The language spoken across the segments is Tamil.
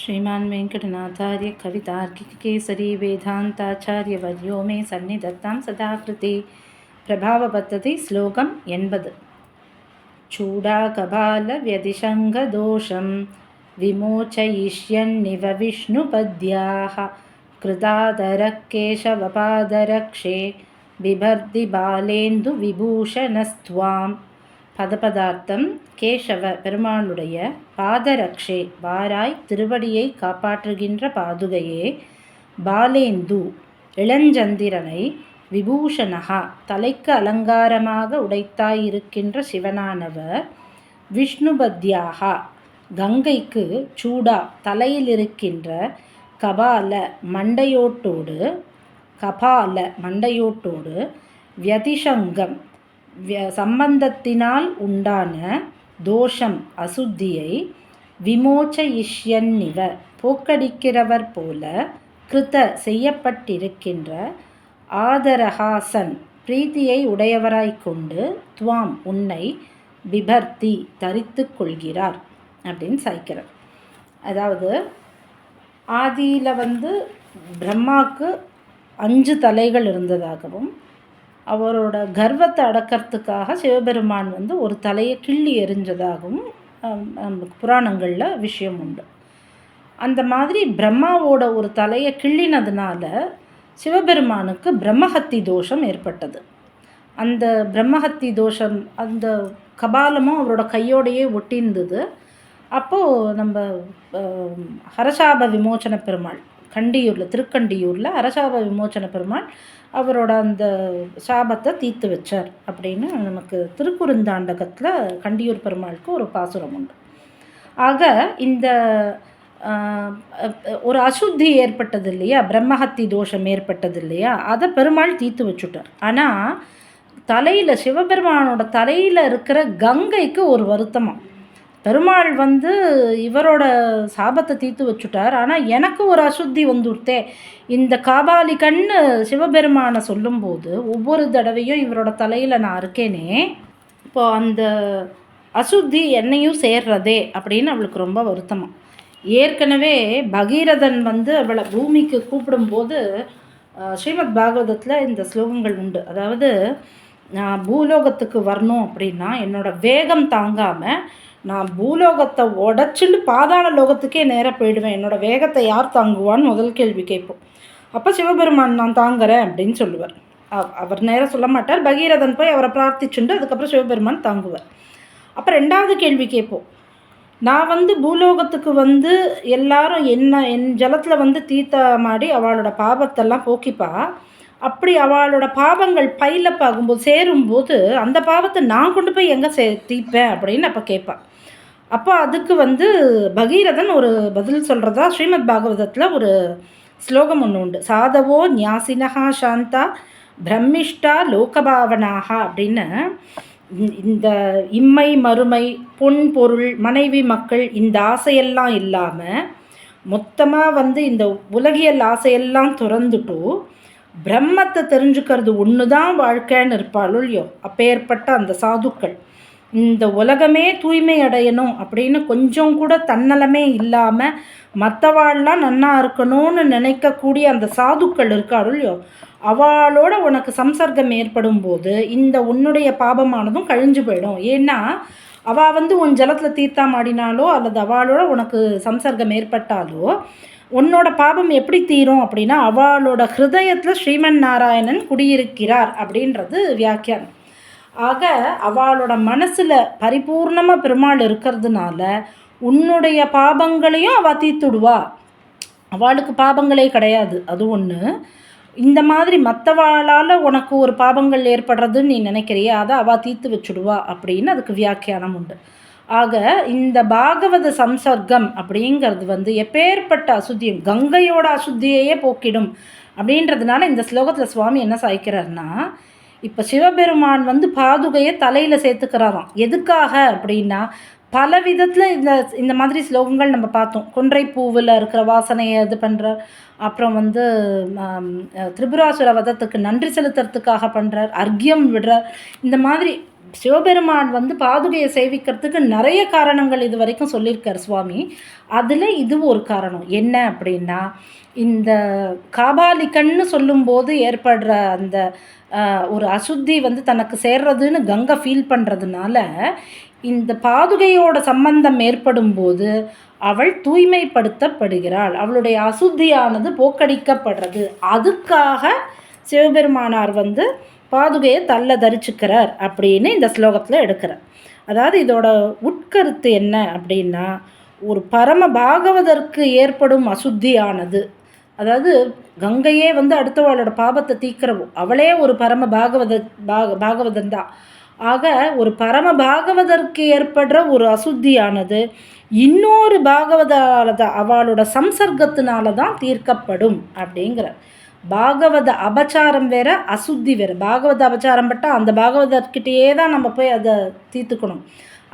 श्रीमान् वेङ्कटनाथार्य कवितार्किककेसरी वेदान्ताचार्यवर्यो मे सन्निधत्तां सदा कृते प्रभावपद्धति श्लोकम् एण्बद् चूडाकबालव्यतिशङ्गदोषं विमोचयिष्यन्निव विष्णुपद्याः कृतादरः केशवपादरक्षे बिभर्ति बालेन्दुविभूषणस्त्वाम् பதபதார்த்தம் கேசவ பெருமாளுடைய பாதரக்ஷே வாராய் திருவடியை காப்பாற்றுகின்ற பாதுகையே. பாலேந்து இளஞ்சந்திரனை விபூஷணகா தலைக்கு அலங்காரமாக உடைத்தாயிருக்கின்ற சிவனானவர் விஷ்ணுபத்யாகா கங்கைக்கு சூடா தலையில் இருக்கின்ற கபால மண்டையோட்டோடு கபால மண்டையோட்டோடு வியதிசங்கம் சம்பந்தத்தினால் உண்டான தோஷம் அசுத்தியை விமோச்சயிஷ்யன்னிவ போக்கடிக்கிறவர் போல கிருத்த செய்யப்பட்டிருக்கின்ற ஆதரஹாசன் பிரீத்தியை உடையவராய் கொண்டு துவாம் உன்னை பிபர்த்தி தரித்து கொள்கிறார் அப்படின்னு சாய்க்கிறார். அதாவது ஆதியில் வந்து பிரம்மாவுக்கு அஞ்சு தலைகள் இருந்ததாகவும் அவரோட கர்வத்தை அடக்கிறதுக்காக சிவபெருமான் வந்து ஒரு தலையை கிள்ளி எரிஞ்சதாகவும் புராணங்களில் விஷயம் உண்டு. அந்த மாதிரி பிரம்மாவோட ஒரு தலையை கிள்ளினதுனால சிவபெருமானுக்கு பிரம்மஹத்தி தோஷம் ஏற்பட்டது. அந்த பிரம்மஹத்தி தோஷம் அந்த கபாலமும் அவரோட கையோடையே ஒட்டியிருந்தது அப்போது நம்ம ஹரசாப விமோச்சன பெருமாள் கண்டியூரில் திருக்கண்டியூரில் அரசாப விமோச்சன பெருமாள் அவரோட அந்த சாபத்தை தீர்த்து வச்சார் அப்படின்னு நமக்கு திருக்குறுந்தாண்டகத்தில் கண்டியூர் பெருமாளுக்கு ஒரு பாசுரம் உண்டு. ஆக இந்த ஒரு அசுத்தி ஏற்பட்டது இல்லையா பிரம்மஹத்தி தோஷம் ஏற்பட்டது இல்லையா அதை பெருமாள் தீர்த்து வச்சுட்டார். ஆனால் தலையில் சிவபெருமானோட தலையில் இருக்கிற கங்கைக்கு ஒரு வருத்தமாக பெருமாள் வந்து இவரோட சாபத்தை தீர்த்து வச்சுட்டார். ஆனால் எனக்கு ஒரு அசுத்தி வந்துடுத்தே இந்த காபாலி கண்ணு சிவபெருமானை சொல்லும்போது ஒவ்வொரு தடவையும் இவரோட தலையில் நான் இருக்கேனே. இப்போ அந்த அசுத்தி என்னையும் சேர்றதே அப்படின்னு அவளுக்கு ரொம்ப வருத்தமாக ஏற்கனவே பகீரதன் வந்து அவளை பூமிக்கு கூப்பிடும்போது ஸ்ரீமத் பாகவதத்தில் இந்த ஸ்லோகங்கள் உண்டு. அதாவது நான் பூலோகத்துக்கு வரணும் அப்படின்னா என்னோடய வேகம் தாங்காமல் நான் பூலோகத்தை உடச்சிட்டு பாதாள லோகத்துக்கே நேராக போயிடுவேன். என்னோடய வேகத்தை யார் தாங்குவான்னு முதல் கேள்வி கேட்போம். அப்போ சிவபெருமான் நான் தாங்குறேன் அப்படின்னு சொல்லுவார். அவர் நேராக சொல்ல மாட்டார். பகீரதன் போய் அவரை பிரார்த்திச்சுண்டு அதுக்கப்புறம் சிவபெருமான் தாங்குவார். அப்போ ரெண்டாவது கேள்வி கேட்போம். நான் வந்து பூலோகத்துக்கு வந்து எல்லாரும் என்ன என் ஜலத்தில் வந்து தீர்த்த மாடி அவளோட பாபத்தெல்லாம் போக்கிப்பா? அப்படி அவளோட பாவங்கள் பைலப் ஆகும்போது சேரும்போது அந்த பாவத்தை நான் கொண்டு போய் எங்கே சே தீப்பேன் அப்படின்னு அப்போ கேட்பான் அப்போ அதுக்கு வந்து பகீரதன் ஒரு பதில் சொல்கிறதா ஸ்ரீமத் பாகவதத்தில் ஒரு ஸ்லோகம் ஒன்று உண்டு. சாதவோ ஞாசினஹா சாந்தா பிரம்மிஷ்டா லோகபாவனாகா அப்படின்னு. இந்த இம்மை மறுமை பொன் பொருள் மனைவி மக்கள் இந்த ஆசையெல்லாம் இல்லாமல் மொத்தமாக வந்து இந்த உலகியல் ஆசையெல்லாம் திறந்துட்டும் பிரம்மத்தை தெரிஞ்சுக்கிறது ஒன்று தான் வாழ்க்கைன்னு இருப்பாளோ இல்லையோ? அப்பேற்பட்ட அந்த சாதுக்கள். இந்த உலகமே தூய்மை அடையணும் அப்படின்னு கொஞ்சம் கூட தன்னலமே இல்லாமல் மற்றவாள்லாம் நன்னா இருக்கணும்னு நினைக்கக்கூடிய அந்த சாதுக்கள் இருக்காளோ இல்லையோ? அவளோட உனக்கு சம்சர்க்கம் ஏற்படும் போது இந்த உன்னுடைய பாபமானதும் கழிஞ்சு போயிடும். ஏன்னா அவள் வந்து உன் ஜலத்தில் தீர்த்தா மாடினாலோ அல்லது அவளோட உனக்கு சம்சர்க்கம் ஏற்பட்டாலோ உன்னோட பாபம் எப்படி தீரும் அப்படின்னா அவளோட ஹிருதயத்தில் ஸ்ரீமன் நாராயணன் குடியிருக்கிறார் அப்படின்றது வியாக்கியானம். ஆக அவளோட மனசில் பரிபூர்ணமாக பெருமாள் இருக்கிறதுனால உன்னுடைய பாபங்களையும் அவள் தீத்துடுவா அவளுக்கு பாபங்களே கிடையாது. அது ஒன்று இந்த மாதிரி மற்றவாளால் உனக்கு ஒரு பாபங்கள் ஏற்படுறதுன்னு நீ நினைக்கிறியா அதை அவள் தீர்த்து வச்சுடுவா அப்படின்னு அதுக்கு வியாக்கியானம் உண்டு. ஆக இந்த பாகவத சம்சர்க்கம் அப்படிங்கிறது வந்து எப்பேற்பட்ட அசுத்தியம் கங்கையோட அசுத்தியையே போக்கிடும் அப்படின்றதுனால இந்த ஸ்லோகத்தில் சுவாமி என்ன சாய்க்கிறார்னா இப்போ சிவபெருமான் வந்து பாதுகையை தலையில் சேர்த்துக்கிறாராம். எதுக்காக அப்படின்னா பல விதத்தில் இந்த இந்த மாதிரி ஸ்லோகங்கள் நம்ம பார்த்தோம். கொன்றை பூவில் இருக்கிற வாசனையை இது பண்ணுறார் அப்புறம் வந்து திரிபுராசுர வதத்துக்கு நன்றி செலுத்துறதுக்காக பண்ணுறார் அர்க்கியம் விடுறார் இந்த மாதிரி சிவபெருமான் வந்து பாதுகையை சேவிக்கிறதுக்கு நிறைய காரணங்கள் இது வரைக்கும் சொல்லியிருக்கார் சுவாமி. அதில் இது ஒரு காரணம். என்ன அப்படின்னா இந்த காபாலிகன்னு சொல்லும்போது ஏற்படுற அந்த ஒரு அசுத்தி வந்து தனக்கு சேர்றதுன்னு கங்கை ஃபீல் பண்ணுறதுனால இந்த பாதுகையோட சம்பந்தம் ஏற்படும் போது அவள் தூய்மைப்படுத்தப்படுகிறாள். அவளுடைய அசுத்தியானது போக்கடிக்கப்படுறது. அதுக்காக சிவபெருமானார் வந்து பாதுகையை தள்ள தரிச்சுக்கிறார் அப்படின்னு இந்த ஸ்லோகத்தில் எடுக்கிறார் அதாவது இதோட உட்கருத்து என்ன அப்படின்னா ஒரு பரம பாகவதற்கு ஏற்படும் அசுத்தியானது. அதாவது கங்கையே வந்து அடுத்தவாளோட பாபத்தை தீக்கிறவோ அவளே ஒரு பரம பாகவத பாக பாகவதன் தான். ஆக ஒரு பரம பாகவதற்கு ஏற்படுற ஒரு அசுத்தியானது இன்னொரு பாகவதால தான் அவளோட சம்சர்க்கத்தினால தான் தீர்க்கப்படும் அப்படிங்கிற பாகவத அபச்சாரம் வேற அசுத்தி வேறு. பாகவத அபச்சாரம் பட்டால் அந்த பாகவதற்கிட்டேயே தான் நம்ம போய் அதை தீர்த்துக்கணும்.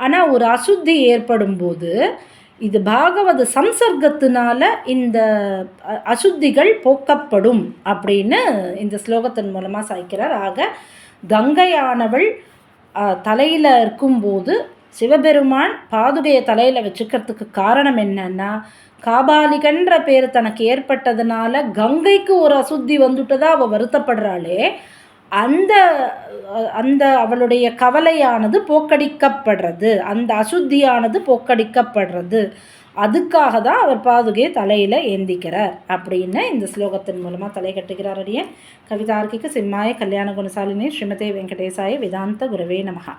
ஆனால் ஒரு அசுத்தி ஏற்படும் போது இது பாகவத சம்சர்க்கத்தினால இந்த அசுத்திகள் போக்கப்படும் அப்படின்னு இந்த ஸ்லோகத்தின் மூலமாக சாய்க்கிறார். ஆக கங்கையானவள் தலையில் இருக்கும்போது சிவபெருமான் பாதுகையை தலையில் வச்சுக்கிறதுக்கு காரணம் என்னன்னா காபாலிகன்ற பேர் தனக்கு ஏற்பட்டதுனால கங்கைக்கு ஒரு அசுத்தி வந்துட்டதா அவள் வருத்தப்படுறாளே. அந்த அந்த அவளுடைய கவலையானது போக்கடிக்கப்படுறது. அந்த அசுத்தியானது போக்கடிக்கப்படுறது. அதுக்காக தான் அவர் பாதுகையை தலையில் ஏந்திக்கிறார் அப்படின்னு இந்த ஸ்லோகத்தின் மூலமாக தலை கட்டுகிறார் அடிய கவிதார்க்கிக சிம்மாய கல்யாண குணசாலினி ஸ்ரீமதே வெங்கடேசாய வேதாந்த குரவே நமகா